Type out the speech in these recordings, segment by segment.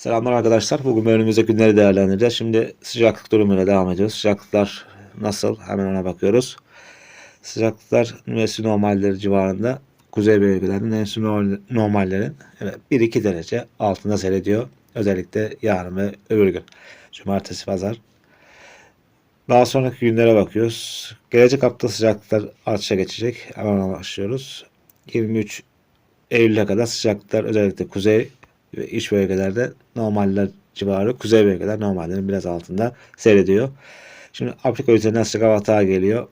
Selamlar arkadaşlar. Bugün önümüzde günleri değerlendireceğiz. Şimdi sıcaklık durumuyla devam ediyoruz. Sıcaklıklar nasıl? Hemen ona bakıyoruz. Sıcaklıklar mevsim normalleri civarında. Kuzey bölgelerde mevsim normal- normallerin evet, 1-2 derece altında seyrediyor. Özellikle yarın ve öbür gün. Cumartesi, pazar. Daha sonraki günlere bakıyoruz. Gelecek hafta sıcaklıklar artışa geçecek. Hemen ona başlıyoruz. 23 Eylül'e kadar sıcaklıklar özellikle kuzey iç bölgelerde normaller civarı, kuzey bölgeler normallerin biraz altında seyrediyor. Şimdi Afrika üzerinden sıcak hava geliyor.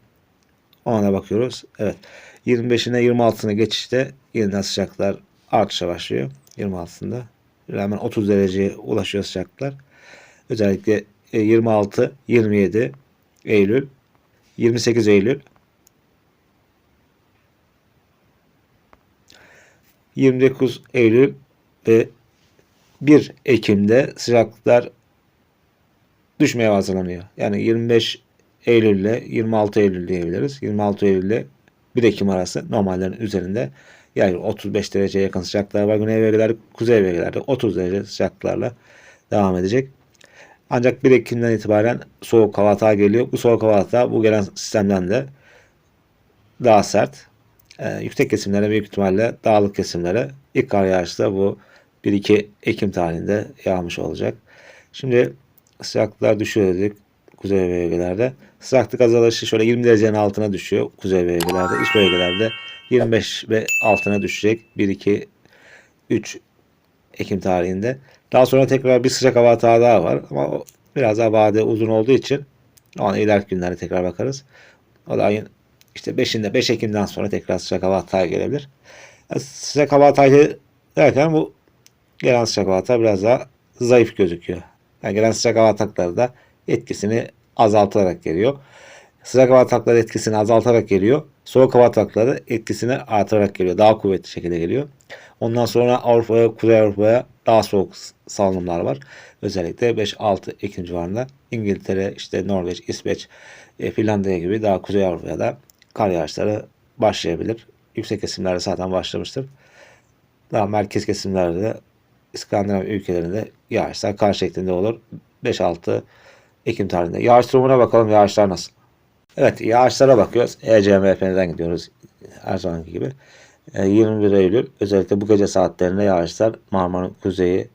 Ona bakıyoruz. Evet. 25'ine 26'sına geçişte yeniden sıcaklar artışa başlıyor. 26'sında. Hemen 30 dereceye ulaşıyor sıcaklıklar. Özellikle e, 26, 27 Eylül, 28 Eylül 29 Eylül ve 1 Ekim'de sıcaklıklar düşmeye hazırlanıyor. Yani 25 Eylül ile 26 Eylül diyebiliriz. 26 Eylül ile 1 Ekim arası normallerin üzerinde yani 35 dereceye yakın sıcaklıklar var. Güney bölgelerde, kuzey bölgelerde 30 derece sıcaklıklarla devam edecek. Ancak 1 Ekim'den itibaren soğuk hava atağı geliyor. Bu soğuk hava atağı bu gelen sistemden de daha sert. Ee, yüksek kesimlere büyük ihtimalle dağlık kesimlere ilk kar yağışı da bu 1-2 Ekim tarihinde yağmış olacak. Şimdi sıcaklıklar düşüyor dedik kuzey bölgelerde. Sıcaklık azalışı şöyle 20 derecenin altına düşüyor kuzey bölgelerde. İç bölgelerde 25 ve altına düşecek 1-2 3 Ekim tarihinde. Daha sonra tekrar bir sıcak hava atağı daha var ama o biraz daha vade uzun olduğu için ona ileriki günlerde tekrar bakarız. O da ayın işte 5'inde 5 Ekim'den sonra tekrar sıcak hava atağı gelebilir. Yani sıcak hava atağı derken bu gelen sıcak hava biraz daha zayıf gözüküyor. Yani gelen sıcak hava atakları da etkisini azaltarak geliyor. Sıcak hava atakları etkisini azaltarak geliyor. Soğuk hava atakları etkisini artırarak geliyor. Daha kuvvetli şekilde geliyor. Ondan sonra Avrupa'ya, Kuzey Avrupa'ya daha soğuk salınımlar var. Özellikle 5-6 Ekim civarında İngiltere, işte Norveç, İsveç, e, Finlandiya gibi daha Kuzey Avrupa'ya da kar yağışları başlayabilir. Yüksek kesimlerde zaten başlamıştır. Daha merkez kesimlerde de İskandinav ülkelerinde yağışlar kar şeklinde olur. 5-6 Ekim tarihinde. Yağış durumuna bakalım yağışlar nasıl? Evet yağışlara bakıyoruz. ECMF'den gidiyoruz her zamanki gibi. E, 21 Eylül özellikle bu gece saatlerinde yağışlar Marmara Kuzeyi,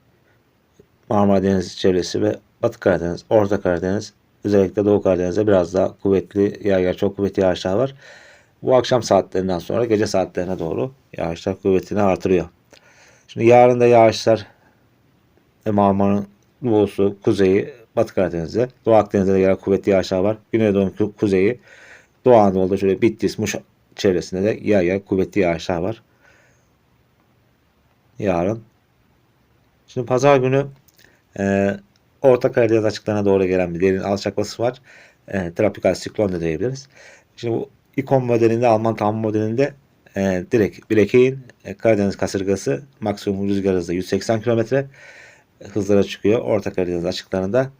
Marmara Denizi çevresi ve Batı Karadeniz, Orta Karadeniz, özellikle Doğu Karadeniz'de biraz daha kuvvetli yağışlar, çok kuvvetli yağışlar var. Bu akşam saatlerinden sonra gece saatlerine doğru yağışlar kuvvetini artırıyor. Şimdi yarın da yağışlar ve doğusu, kuzeyi, Batı Karadeniz'de, Doğu Akdeniz'de de gelen kuvvetli yağışlar var. Güneydoğu'nun kuzeyi, Doğu Anadolu'da şöyle Bitlis, Muş çevresinde de yer yer kuvvetli yağışlar var. Yarın. Şimdi pazar günü e, Orta Karadeniz açıklarına doğru gelen bir derin alçak basış var. E, tropikal siklon da diyebiliriz. Şimdi bu ikon modelinde, Alman tam modelinde e, direkt Blake'in e, Karadeniz kasırgası maksimum rüzgar hızı 180 km hızlara çıkıyor. Orta Karadeniz açıklarında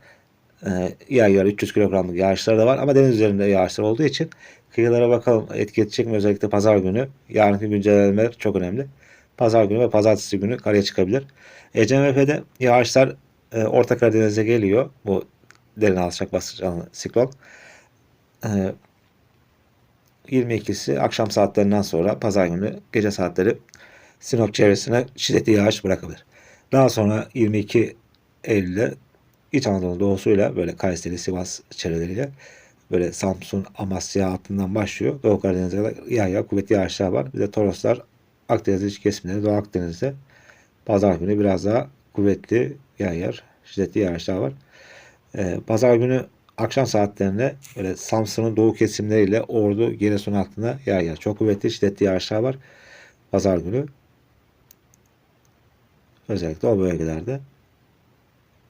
e, yer yer 300 kilogramlık yağışlar da var ama deniz üzerinde yağışlar olduğu için kıyılara bakalım etki edecek mi özellikle pazar günü. Yarınki güncellemeler çok önemli. Pazar günü ve pazartesi günü karaya çıkabilir. ECMF'de yağışlar e, Orta Karadeniz'e geliyor. Bu derin alçak basınç siklon. E, 22'si akşam saatlerinden sonra pazar günü gece saatleri Sinop çevresine şiddetli yağış bırakabilir. Daha sonra 22 Eylül'de İç Anadolu doğusuyla böyle Kayseri, Sivas çevreleriyle böyle Samsun, Amasya altından başlıyor. Doğu Karadeniz'e kadar yağ yağ kuvvetli yağışlar var. Bir de Toroslar Akdeniz iç kesimleri Doğu Akdeniz'de pazar günü biraz daha kuvvetli yağ yağar, şiddetli yağışlar var. Ee, pazar günü akşam saatlerinde böyle Samsun'un doğu kesimleriyle Ordu, Giresun hattında yağ yağar. Çok kuvvetli şiddetli yağışlar var pazar günü. Özellikle o bölgelerde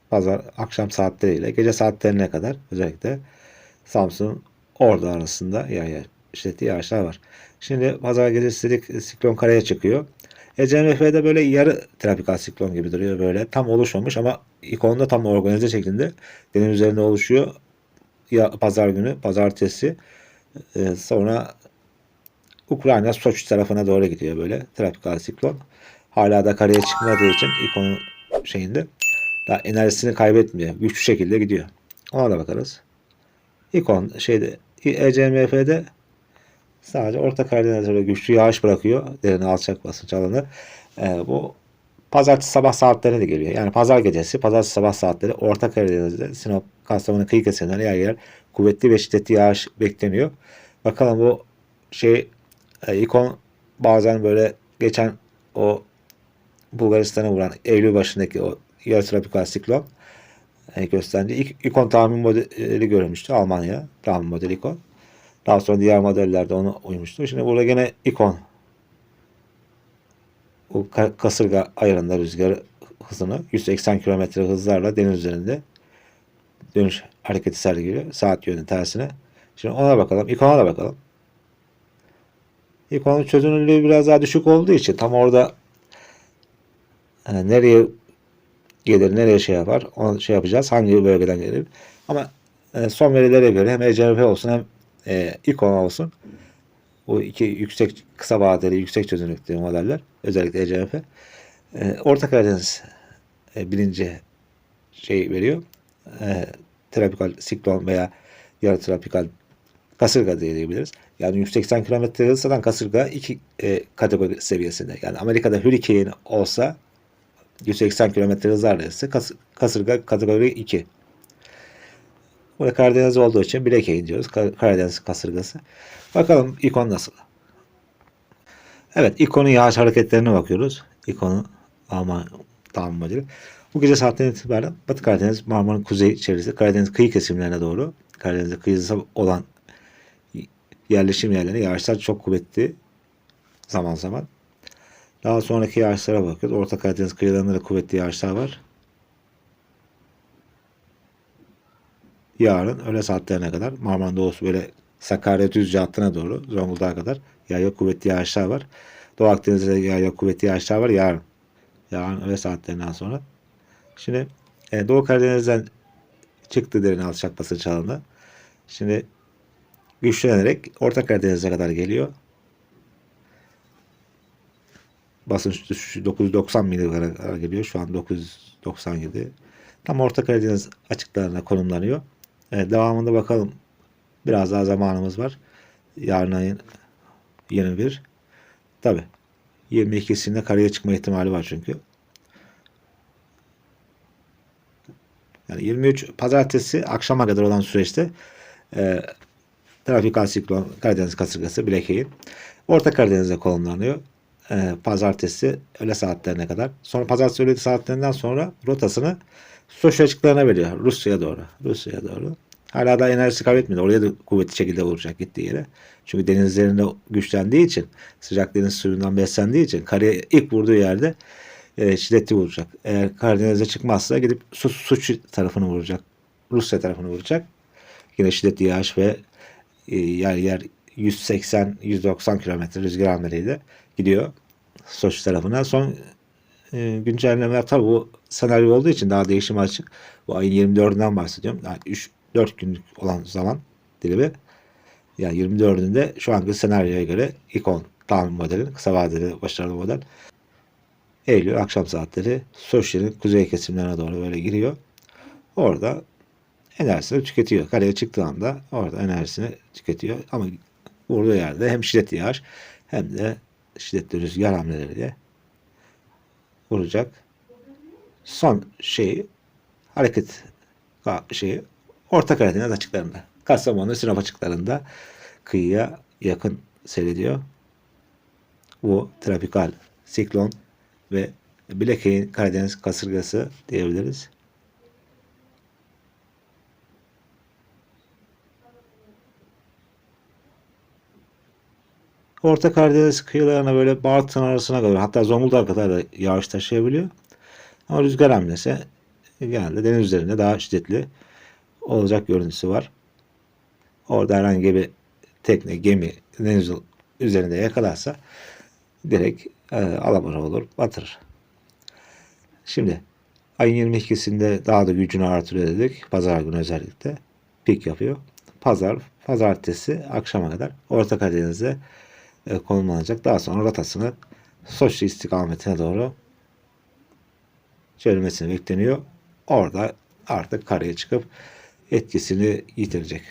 pazar akşam saatleriyle gece saatlerine kadar özellikle Samsun Ordu arasında yağ yağ, şiddetli yağışlar var. Şimdi pazar gecesi dedik siklon karaya çıkıyor. ECMF'de böyle yarı tropikal siklon gibi duruyor böyle. Tam oluşmamış ama ikonda tam organize şeklinde deniz üzerinde oluşuyor. Ya pazar günü, pazartesi e, sonra Ukrayna Soçi tarafına doğru gidiyor böyle tropikal siklon. Hala da karaya çıkmadığı için ikonun şeyinde. Daha enerjisini kaybetmiyor. Güçlü şekilde gidiyor. Ona da bakarız. İkon şeyde ECMF'de sadece orta Karadeniz'de güçlü yağış bırakıyor. Derin alçak basınç alanı. Ee, bu pazartesi sabah saatlerine de geliyor. Yani pazar gecesi, pazartesi sabah saatleri Orta Karadeniz'de Sinop, Kastamonu kıyı kesimlerinde yer yer kuvvetli ve şiddetli yağış bekleniyor. Bakalım bu şey e, ikon bazen böyle geçen o Bulgaristan'a vuran Eylül başındaki o yarı tropikal siklon e, gösterdi. İlk ikon tahmin modeli görülmüştü Almanya. Tahmin modeli ikon. Daha sonra diğer modellerde onu uymuştu. Şimdi burada gene ikon ka- kasırga ayarında rüzgar hızını 180 km hızlarla deniz üzerinde dönüş hareketi sergiliyor. Saat yönünün tersine. Şimdi ona bakalım. İkona da bakalım. İkonun çözünürlüğü biraz daha düşük olduğu için tam orada e, nereye gelir, nereye şey yapar onu şey yapacağız. Hangi bölgeden gelir. Ama e, son verilere göre hem ECMP olsun hem e, ikon olsun bu iki yüksek kısa vadeli yüksek çözünürlüklü modeller özellikle ECMP e, Orta Karadeniz e, birinci şey veriyor. E, tropikal siklon veya yarı tropikal kasırga diyebiliriz. Yani 180 km hız zaten kasırga iki e, kategori seviyesinde. Yani Amerika'da hurricane olsa 180 km hızlarla ise kas, kasırga kategori 2. Burada Karadeniz olduğu için Blackhaven diyoruz. Kar- Karadeniz kasırgası. Bakalım ikon nasıl? Evet ikonun yağış hareketlerine bakıyoruz. İkonu Alman tahmin modeli. Bu gece saatten itibaren Batı Karadeniz, Marmara'nın kuzey çevresi, Karadeniz kıyı kesimlerine doğru Karadeniz'de kıyısı olan yerleşim yerlerine yağışlar çok kuvvetli zaman zaman. Daha sonraki yağışlara bakıyoruz. Orta Karadeniz kıyılarında da kuvvetli yağışlar var. Yarın öğle saatlerine kadar Marmara Doğusu böyle Sakarya Düzce hattına doğru Zonguldak'a kadar yağıyor kuvvetli yağışlar var. Doğu Akdeniz'de yağıyor kuvvetli yağışlar var yarın. Yarın öğle saatlerinden sonra. Şimdi e, Doğu Karadeniz'den çıktı derin alçak basınç alanı. Şimdi güçlenerek Orta Karadeniz'e kadar geliyor. Basınç düşüşü 990 miligrama kadar geliyor. Şu an 997. Tam Orta Karadeniz açıklarına konumlanıyor. Evet, devamında bakalım. Biraz daha zamanımız var. Yarın ayın 21. Tabi 22'sinde karaya çıkma ihtimali var çünkü. Yani 23 pazartesi akşama kadar olan süreçte e, tropikal siklon Karadeniz kasırgası Blackhaven Orta Karadeniz'e konumlanıyor. E, pazartesi öğle saatlerine kadar. Sonra pazartesi öğle saatlerinden sonra rotasını Soçi açıklarına veriyor. Rusya'ya doğru. Rusya'ya doğru. Hala da enerjisi kaybetmedi. Oraya da kuvvetli şekilde vuracak gittiği yere. Çünkü denizlerinde güçlendiği için, sıcak deniz suyundan beslendiği için karaya ilk vurduğu yerde e, şiddetli vuracak. Eğer Karadeniz'e çıkmazsa gidip Su, Suçi tarafını vuracak. Rusya tarafını vuracak. Yine şiddetli yağış ve e, yer yer 180-190 kilometre rüzgar hamleriyle gidiyor Soçi tarafına. Son e, güncellemeler tabi bu senaryo olduğu için daha değişim açık. Bu ayın 24'ünden bahsediyorum. Yani 3 4 günlük olan zaman dilimi. Yani 24'ünde şu anki senaryoya göre ikon tahmin modelin kısa vadeli başarılı model Eylül akşam saatleri Soçi'nin kuzey kesimlerine doğru böyle giriyor. Orada enerjisini tüketiyor. Kareye çıktığı anda orada enerjisini tüketiyor. Ama vurduğu yerde hem şiddetli yağış hem de şiddetli rüzgar hamleleriyle vuracak. Son şeyi hareket şeyi Orta Karadeniz açıklarında. Kastamonu, Sinop açıklarında kıyıya yakın seyrediyor. Bu tropikal siklon ve Blackhaven Karadeniz kasırgası diyebiliriz. Orta Karadeniz kıyılarına böyle Bartın arasına kadar hatta Zonguldak kadar da yağış taşıyabiliyor. Ama rüzgar hamlesi genelde deniz üzerinde daha şiddetli olacak görüntüsü var. Orada herhangi bir tekne, gemi deniz üzerinde yakalarsa direkt e, alabora olur, batırır. Şimdi ayın 22'sinde daha da gücünü artırıyor dedik. Pazar günü özellikle pik yapıyor. Pazar, pazartesi akşama kadar Orta Karadeniz'de e, konumlanacak. Daha sonra rotasını Soçi istikametine doğru çevirmesini bekleniyor. orada artık karaya çıkıp etkisini yitirecek.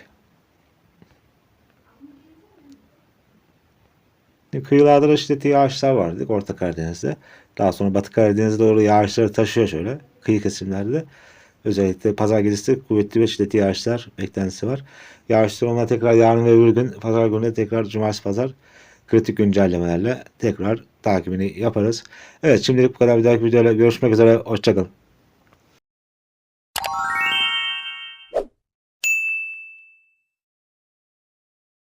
Kıyılarda da şiddetli yağışlar var dedik Orta Karadeniz'de. Daha sonra Batı Karadeniz'e doğru yağışları taşıyor şöyle kıyı kesimlerde. Özellikle pazar gecesi kuvvetli ve şiddetli yağışlar beklentisi var. Yağışlar onlar tekrar yarın ve öbür gün pazar günü tekrar cumartesi pazar kritik güncellemelerle tekrar takibini yaparız. Evet şimdilik bu kadar. Bir dahaki videoyla görüşmek üzere. Hoşçakalın.